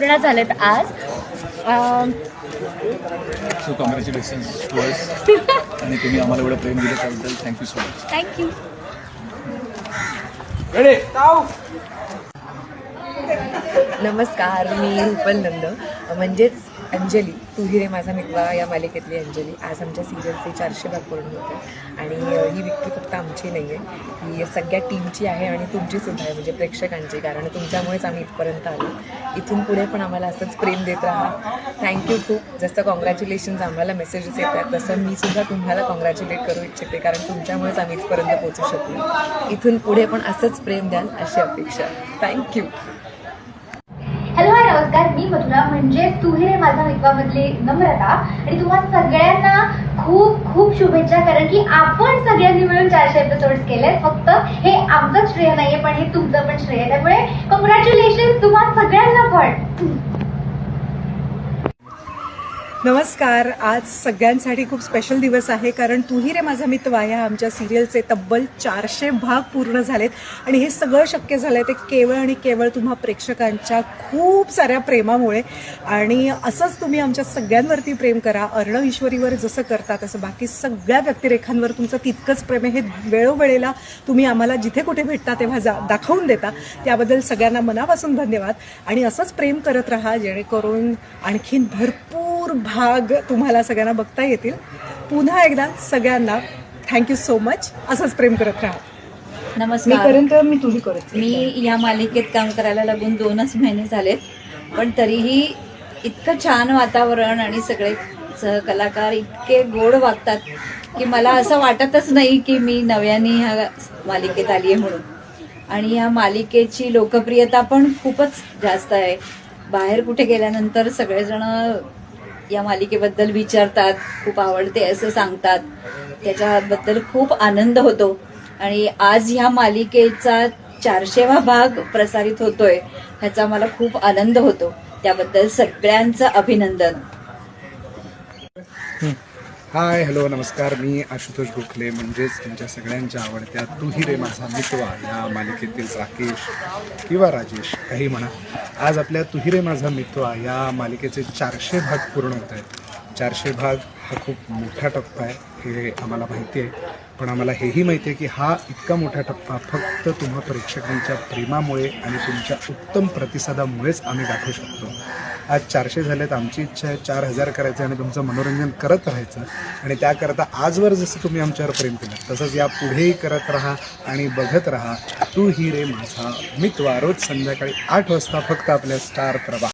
पूर्ण झालेत आज. Um, so congratulations to us आणि तुम्ही आम्हाला एवढं प्रेम दिलं त्याबद्दल थँक्यू सो मच थँक्यू नमस्कार मी रुपल नंद. म्हणजेच अंजली. तू रे माझा मित्र या मालिकेतली अंजली. आज आमच्या सिरियलचे चारशे भाग पूर्ण होते आणि ही फक्त आमची नाही आहे ही सगळ्या टीमची आहे आणि तुमची सुद्धा आहे म्हणजे प्रेक्षकांची. कारण तुमच्यामुळेच आम्ही इथपर्यंत आलो. इथून पुढे पण आम्हाला असंच प्रेम देत राहा. थँक्यू खूप. जसं कॉंग्रॅच्युलेशन्स आम्हाला मेसेजेस येतात तसं मी सुद्धा तुम्हाला कॉंग्रॅच्युलेट करू इच्छिते कारण तुमच्यामुळेच आम्ही इथपर्यंत पोहोचू शकलो. इथून पुढे पण असंच प्रेम द्याल अशी अपेक्षा. थँक्यू हॅलो हाय नमस्कार. मी मधुरा. म्हणजे तू हे माझा मित्रामधली नम्रता. आणि तुम्हा सगळ्यांना खूप खूप शुभेच्छा कारण की आपण सगळ्यांनी मिळून चारशे एपिसोड केले फक्त हे आमचंच श्रेय नाहीये पण हे तुमचं पण श्रेय त्यामुळे कॉंग्रॅच्युलेशन तुम्हाला सगळ्यांना पण. नमस्कार. आज सगळ्यांसाठी खूप स्पेशल दिवस आहे कारण तूही रे माझा मित्र या आमच्या सिरियलचे तब्बल चारशे भाग पूर्ण झालेत. आणि हे सगळं शक्य झालं ते केवळ आणि केवळ तुम्हा प्रेक्षकांच्या खूप साऱ्या प्रेमामुळे. आणि असंच तुम्ही आमच्या सगळ्यांवरती प्रेम करा. अर्णव ईश्वरीवर जसं करता तसं बाकी सगळ्या व्यक्तिरेखांवर तुमचं तितकंच प्रेम आहे. हे वेळोवेळेला तुम्ही आम्हाला जिथे कुठे भेटता तेव्हा जा दाखवून देता. त्याबद्दल सगळ्यांना मनापासून धन्यवाद. आणि असंच प्रेम करत राहा जेणेकरून आणखीन भरपूर भाग तुम्हाला सगळ्यांना बघता येतील. पुन्हा एकदा सगळ्यांना थँक्यू सो मच असंच प्रेम करत राहा. मी नमस्कार करेन तर मी तुही करत मी या मालिकेत काम करायला लागून दोनच महिने झालेत पण तरीही इतकं छान वातावरण आणि सगळे सहकलाकार इतके गोड वागतात की मला असं वाटतच नाही की मी नव्याने ह्या मालिकेत आली आहे म्हणून. आणि या मालिकेची लोकप्रियता पण खूपच जास्त आहे. बाहेर कुठे गेल्यानंतर सगळेजण या मालिकेबद्दल विचारतात खूप आवडते असं सांगतात. त्याच्याबद्दल खूप आनंद होतो. आणि आज ह्या मालिकेचा चारशेवा भाग प्रसारित होतोय ह्याचा मला खूप आनंद होतो. त्याबद्दल सगळ्यांचं अभिनंदन. हाय हॅलो नमस्कार. मी आशुतोष गोखले. म्हणजेच तुमच्या सगळ्यांच्या आवडत्या तू ही रे माझा मितवा या मालिकेतील राकेश किंवा राजेश काही म्हणा. आज आपल्या तू ही रे माझा मितवा या मालिकेचे चारशे भाग पूर्ण होत आहेत. चारशे भाग हा खूप मोठा टप्पा आहे हे आम्हाला माहिती आहे. पण आम्हाला हेही माहिती आहे की हा इतका मोठा टप्पा फक्त तुम्हा प्रेक्षकांच्या प्रेमामुळे आणि तुमच्या उत्तम प्रतिसादामुळेच आम्ही गाठू शकतो. आज चारशे झालेत आमची इच्छा आहे चार हजार करायचं आणि तुमचं मनोरंजन करत राहायचं. आणि त्याकरता आजवर जसं तुम्ही आमच्यावर प्रेम केलं तसंच या पुढेही करत राहा आणि बघत राहा. तू ही रे माझा मित्वा. रोज संध्याकाळी आठ वाजता फक्त आपल्या स्टार प्रभा